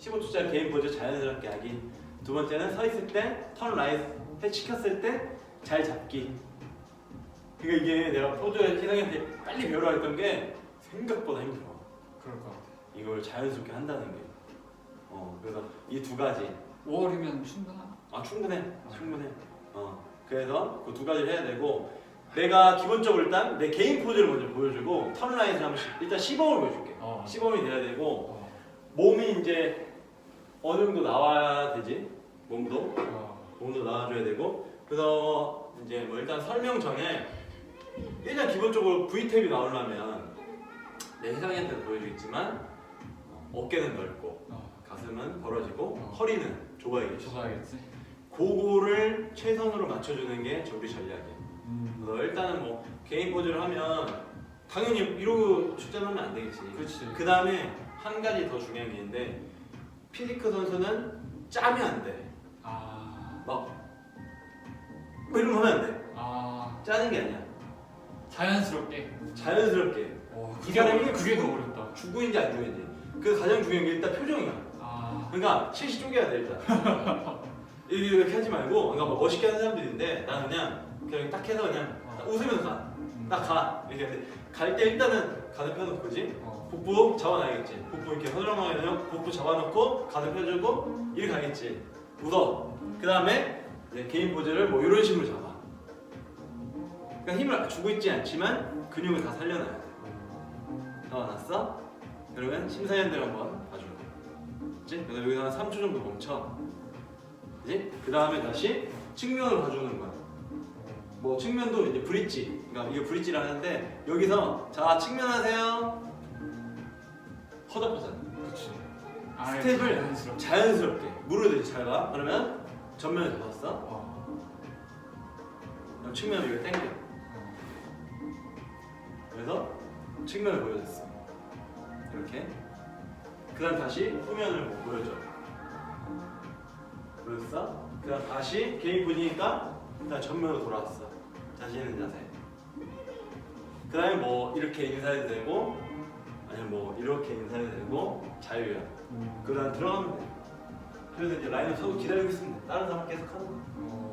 15초짜리 개인 포즈 자연스럽게 하기. 두 번째는 서 있을 때 턴 라이트 시켰을 때 잘 잡기. 그러니까 이게 내가 포즈에 희성이한테 빨리 배우라 했던 게 생각보다 힘들어. 그럴 것 같아. 이걸 자연스럽게 한다는 게. 어 그래서 이 두 가지 5월이면 충분하나? 아 충분해 충분해 어 그래서 그 두 가지를 해야 되고 내가 기본적으로 일단 내 개인 포즈를 먼저 보여주고 턴라인을 한번 시- 일단 시범을 보여줄게 어. 시범이 돼야 되고 어. 몸이 이제 어느 정도 나와야 되지 몸도 어. 몸도 나와줘야 되고 그래서 이제 뭐 일단 설명 전에 일단 기본적으로 V탭이 나오려면 내 희상이한테도 보여주겠지만 어, 어깨는 넓고 어. 가슴은 벌어지고 어. 허리는 좁아야겠지 좁아야겠지. 그거를 최선으로 맞춰주는 게저 우리 전략이야. 음. 그래서 일단은 뭐 개인 포즈를 하면 당연히 이러고 출전하면 안 되겠지. 그렇지. 그 다음에 한 가지 더 중요한 게 있는데 피지크 선수는 짜면 안 돼. 아. 막 뭐 이런 거 하면 안 돼. 아. 짜는 게 아니야. 자연스럽게. 자연스럽게 어. 이 사람이 그게 더 어렵다. 죽은지 안 죽은지. 그 가장 중요한 게 일단 표정이야. 아. 그러니까 셋이 쪼개야 돼 일단. 이렇게 하지 말고 그러니까 뭐 멋있게 하는 사람들이 있는데 나는 그냥 그냥 딱 해서 그냥 딱 웃으면서 가. 음. 딱 가. 이렇게 하는데 갈 때 일단은 가슴 펴놓고 그지? 어. 복부 잡아놔야겠지. 복부 이렇게 허드렁하게 되면 복부 잡아놓고 가슴 펴주고 이렇게 가겠지. 웃어. 그 다음에 이제 개인 포즈를 뭐 이런 식으로 잡아. 그러니까 힘을 주고 있지 않지만 근육을 다 살려놔야 돼. 잡아놨어? 그러면 심사위원들 한번. 그치? 그래서 여기서 한 3초 정도 멈춰. 그지? 그 다음에 다시 측면을 봐주는 거야. 뭐 측면도 이제 브릿지. 그러니까 이거 브릿지를 하는데 여기서 자 측면 하세요. 허접하잖아. 그렇지. 아, 스텝을 자연스럽게. 자연스럽게 무르듯이 잘 가. 그러면 전면을 잡았어. 어. 그럼 측면을 여기 당겨. 어. 그래서 측면을 보여줬어. 이렇게. 그 다음 다시 후면을 뭐 보여줘. 보였어? 그다음 다시 개인 분이니까 그다음 전면으로 돌아왔어. 자신 있는 자세. 그 다음에 뭐 이렇게 인사해도 되고 아니면 뭐 이렇게 인사해도 되고 자유야. 음. 그다음 들어가면 돼. 그래서 이제 라인을 서고 기다리고 돼. 다른 사람 계속 하는 거야. 어.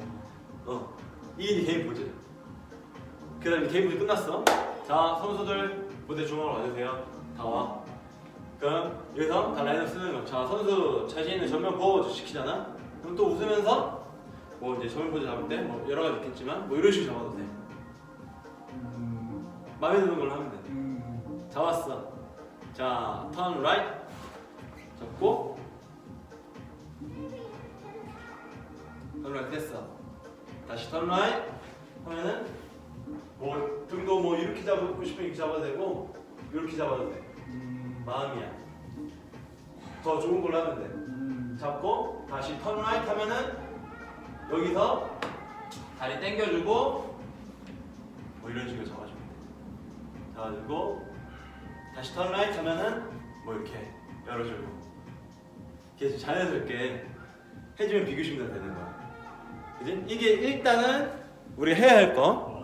어, 이제 개인 포즈. 그 다음에 개인 포즈 끝났어. 자, 선수들 무대 중앙으로 와주세요. 다 와. 그럼 여기서 다 라인업 쓰는 거. 자, 선수 자신 있는 전면 포즈 시키잖아. 그럼 또 웃으면서 뭐 이제 전면 포즈 잡을 때 뭐 여러 가지 있겠지만 뭐 이런 식으로 잡아도 돼. 음. 마음에 드는 걸로 하면 돼. 음. 잡았어. 자, 턴 라이트 잡고 턴 라이트 됐어. 다시 턴 라이트 하면은 뭐 등도 뭐 이렇게 잡고 싶으면 이렇게 잡아도 되고 이렇게 잡아도 돼. 음. 마음이야. 더 좋은 걸로 하면 돼. 음. 잡고 다시 턴 라이트 하면은 여기서 다리 당겨주고 뭐 이런 식으로 돼. 잡아주고 다시 턴 라이트 하면은 뭐 이렇게 열어주고 계속 자연스럽게 해주면 비교심도 되는 거야. 그지? 이게 일단은 우리 해야 할 거.